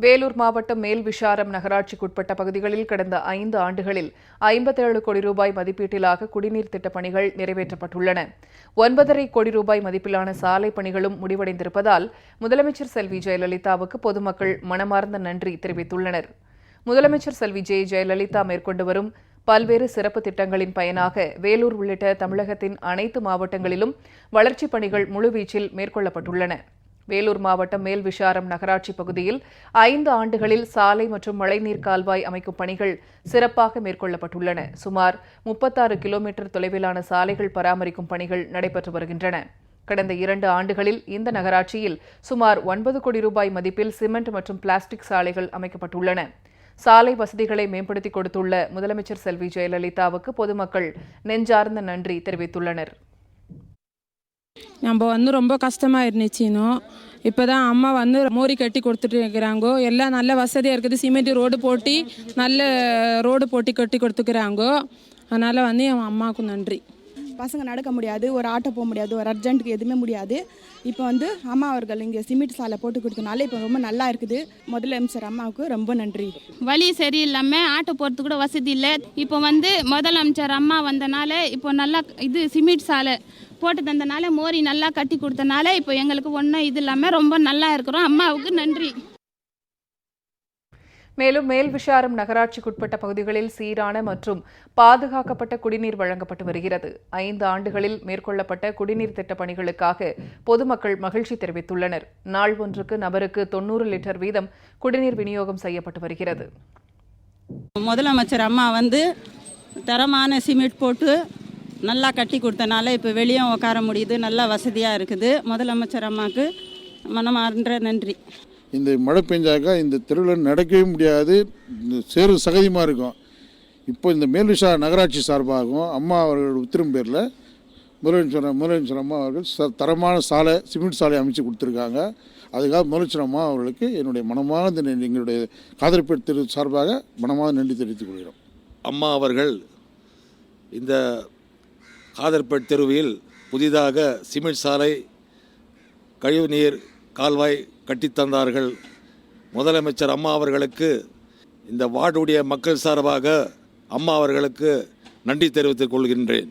வேலூர் மாவட்டம் மேல்விஷாரம் நகராட்சிக்குட்பட்ட பகுதிகளில் கடந்த ஐந்து ஆண்டுகளில் ஐம்பத்தேழு கோடி ரூபாய் மதிப்பீட்டிலாக குடிநீர் திட்டப் பணிகள் நிறைவேற்றப்பட்டுள்ளன. ஒன்பதரை கோடி ரூபாய் மதிப்பிலான சாலை பணிகளும் முடிவடைந்திருப்பதால் முதலமைச்சர் செல்வி ஜெயலலிதாவுக்கு பொதுமக்கள் மனமார்ந்த நன்றி தெரிவித்துள்ளனர். முதலமைச்சர் செல்வி ஜெ. ஜெயலலிதா மேற்கொண்டு வரும் பல்வேறு சிறப்பு திட்டங்களின் பயனாக வேலூர் உள்ளிட்ட தமிழகத்தின் அனைத்து மாவட்டங்களிலும் வளர்ச்சிப் பணிகள் முழுவீச்சில் மேற்கொள்ளப்பட்டுள்ளன. வேலூர் மாவட்டம் மேல்விஷாரம் நகராட்சி பகுதியில் ஐந்து ஆண்டுகளில் சாலை மற்றும் மழைநீர் கால்வாய் அமைக்கும் பணிகள் சிறப்பாக மேற்கொள்ளப்பட்டுள்ளன. சுமார் முப்பத்தாறு கிலோமீட்டர் தொலைவிலான சாலைகள் பராமரிக்கும் பணிகள் நடைபெற்று வருகின்றன. கடந்த இரண்டு ஆண்டுகளில் இந்த நகராட்சியில் சுமார் ஒன்பது கோடி ரூபாய் மதிப்பில் சிமெண்ட் மற்றும் பிளாஸ்டிக் சாலைகள் அமைக்கப்பட்டுள்ளன. சாலை வசதிகளை மேம்படுத்தி கொடுத்துள்ள முதலமைச்சர் செல்வி ஜெயலலிதாவுக்கு பொதுமக்கள் நெஞ்சார்ந்த நன்றி தெரிவித்துள்ளனர். நம்ம வந்து ரொம்ப கஷ்டமாக இருந்துச்சுனோ இப்போ தான் அம்மா வந்து மோரி கட்டி கொடுத்துட்டு இருக்கிறாங்கோ எல்லாம் நல்ல வசதியாக இருக்குது. சிமெண்ட் ரோடு போட்டி நல்ல ரோடு போட்டி கட்டி கொடுத்துக்கிறாங்கோ. அதனால் வந்து என் அம்மாவுக்கு நன்றி. பசங்க நடக்க முடியாது ஒரு ஆட்டோ போக முடியாது ஒரு அர்ஜென்ட்டுக்கு எதுவுமே முடியாது. இப்போ வந்து அம்மா அவர்கள் இங்கே சிமெண்ட் சாலை போட்டு கொடுத்தனால இப்போ ரொம்ப நல்லா இருக்குது. முதலமைச்சர் அம்மாவுக்கு ரொம்ப நன்றி. வழி சரியில்லாமல் ஆட்டோ போகிறது கூட வசதி இல்லை. இப்போ வந்து முதலமைச்சர் அம்மா வந்தனால இப்போ நல்லா இது சிமெண்ட் சாலை போட்டு தந்தனால மோரி நல்லா கட்டி கொடுத்தனால இப்போ எங்களுக்கு ஒன்றும் இது இல்லாமல் ரொம்ப நல்லா இருக்கிறோம். அம்மாவுக்கு நன்றி. மேலும் மேல்விஷாரம் நகராட்சிக்குட்பட்ட பகுதிகளில் சீரான மற்றும் பாதுகாக்கப்பட்ட குடிநீர் வழங்கப்பட்டு வருகிறது. ஐந்து ஆண்டுகளில் மேற்கொள்ளப்பட்ட குடிநீர் திட்டப் பணிகளுக்காக பொதுமக்கள் மகிழ்ச்சி தெரிவித்துள்ளனர். நாள் ஒன்றுக்கு நபருக்கு தொன்னூறு லிட்டர் வீதம் குடிநீர் விநியோகம் செய்யப்பட்டு வருகிறது. முதலமைச்சர் அம்மா வந்து தரமான சிமெண்ட் போட்டு நல்லா கட்டி கொடுத்தனால இப்போ வெளியே உட்கார முடியுது. நல்லா வசதியாக இருக்குது. முதலமைச்சர் அம்மாவுக்கு மனமார்ந்த நன்றி. இந்த மழை பெஞ்சாக்கா இந்த தெருவில் நடக்கவே முடியாது. இந்த சேறு சகதியமாக இருக்கும். இப்போ இந்த மேல்விஷா நகராட்சி சார்பாகவும் அம்மா அவர்கள் உத்திரம் பேரில் முதலமைச்சர் முதலமைச்சர் அம்மா அவர்கள் ச தரமான சாலை சிமெண்ட் சாலை அமைச்சு கொடுத்துருக்காங்க. அதுக்காக முதலமைச்சர் அம்மா அவர்களுக்கு என்னுடைய மனமார்ந்த நன்றி எங்களுடைய காதல்பேட் தெரு சார்பாக மனமாக நன்றி தெரிவித்துக் கொள்கிறோம். அம்மா அவர்கள் இந்த காதர்பேட் தெருவில் புதிதாக சிமெண்ட் சாலை கழிவுநீர் கால்வாய் கட்டித்தந்தார்கள். முதலமைச்சர் அம்மா அவர்களுக்கு இந்த வார்டுடைய மக்கள் சார்பாக அம்மா அவர்களுக்கு நன்றி தெரிவித்துக் கொள்கின்றேன்.